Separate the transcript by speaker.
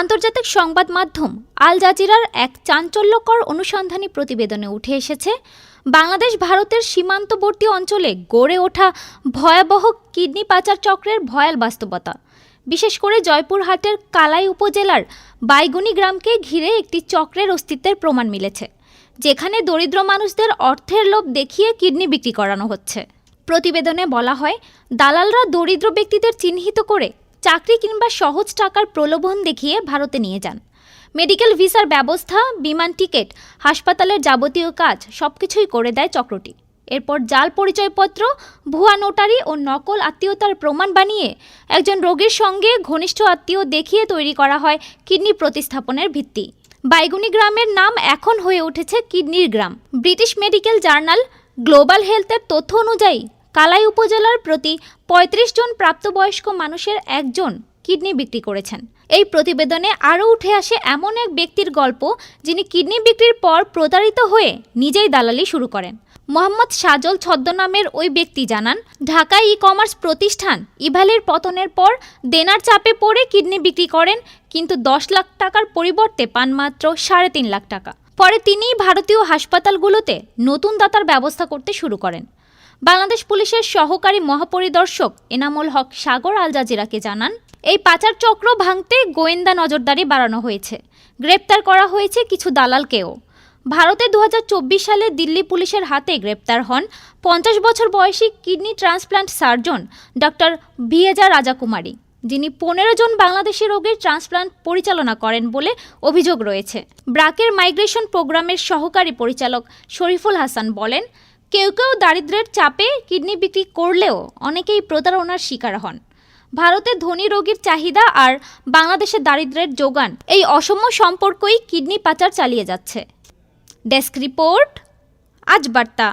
Speaker 1: আন্তর্জাতিক সংবাদ মাধ্যম আল জাজিরার এক চাঞ্চল্যকর অনুসন্ধানী প্রতিবেদনে উঠে এসেছে, বাংলাদেশ ভারতের সীমান্তবর্তী অঞ্চলে গড়ে ওঠা ভয়াবহ কিডনি পাচার চক্রের ভয়াল বাস্তবতা। বিশেষ করে জয়পুরহাটের কালাই উপজেলার বাইগুনি গ্রামকে ঘিরে একটি চক্রের অস্তিত্বের প্রমাণ মিলেছে, যেখানে দরিদ্র মানুষদের অর্থের লোভ দেখিয়ে কিডনি বিক্রি করানো হচ্ছে। প্রতিবেদনে বলা হয়, দালালরা দরিদ্র ব্যক্তিদের চিহ্নিত করে চাকরি কিংবা সহজ টাকার প্রলোভন দেখিয়ে ভারতে নিয়ে যান। মেডিকেল ভিসার ব্যবস্থা, বিমান টিকিট, হাসপাতালের যাবতীয় কাজ সবকিছুই করে দেয় চক্রটি। এরপর জাল পরিচয়পত্র, ভুয়া নোটারি ও নকল আত্মীয়তার প্রমাণ বানিয়ে একজন রোগীর সঙ্গে ঘনিষ্ঠ আত্মীয় দেখিয়ে তৈরি করা হয় কিডনি প্রতিস্থাপনের ভিত্তি। বাইগুনি গ্রামের নাম এখন হয়ে উঠেছে কিডনির গ্রাম। ব্রিটিশ মেডিকেল জার্নাল গ্লোবাল হেলথের তথ্য অনুযায়ী কালাই উপজেলার প্রতি ৩৫ জন প্রাপ্তবয়স্ক মানুষের একজন কিডনি বিক্রি করেছেন। এই প্রতিবেদনে আরও উঠে আসে এমন এক ব্যক্তির গল্প যিনি কিডনি বিক্রির পর প্রতারিত হয়ে নিজেই দালালি শুরু করেন। মোহাম্মদ সাজল ছদ্মনামের ওই ব্যক্তি জানান, ঢাকা ই কমার্স প্রতিষ্ঠান ইভালের পতনের পর দেনার চাপে পড়ে কিডনি বিক্রি করেন, কিন্তু দশ লাখ টাকার পরিবর্তে পান মাত্র সাড়ে তিন লাখ টাকা। পরে তিনিই ভারতীয় হাসপাতালগুলোতে নতুন দাতার ব্যবস্থা করতে শুরু করেন। বাংলাদেশ পুলিশের সহকারী মহাপরিদর্শক এনামুল হক সাগর আল জাজিরাকে জানান, এই পাচার চক্র ভাঙতে গোয়েন্দা নজরদারি বাড়ানো হয়েছে। গ্রেপ্তার করা হয়েছে কিছু দালালকেও। ভারতে দু হাজার চব্বিশ সালে দিল্লি পুলিশের হাতে গ্রেপ্তার হন পঞ্চাশ বছর বয়সী kidney transplant surgeon doctor Vijaya Rajakumari, যিনি পনেরো জন বাংলাদেশি রোগীর ট্রান্সপ্লান্ট পরিচালনা করেন বলে অভিযোগ রয়েছে। ব্রাকের মাইগ্রেশন প্রোগ্রামের সহকারী পরিচালক শরীফুল হাসান বলেন কেউ কেউ দারিদ্রের চাপে কিডনি বিক্রি করলেও অনেকেই প্রতারণার শিকার হন। ভারতে ধনী রোগীর চাহিদা আর বাংলাদেশে দারিদ্রের যোগান, এই অসম সম্পর্কই কিডনি পাচার চালিয়ে যাচ্ছে। ডেস্ক রিপোর্ট, আজ বার্তা।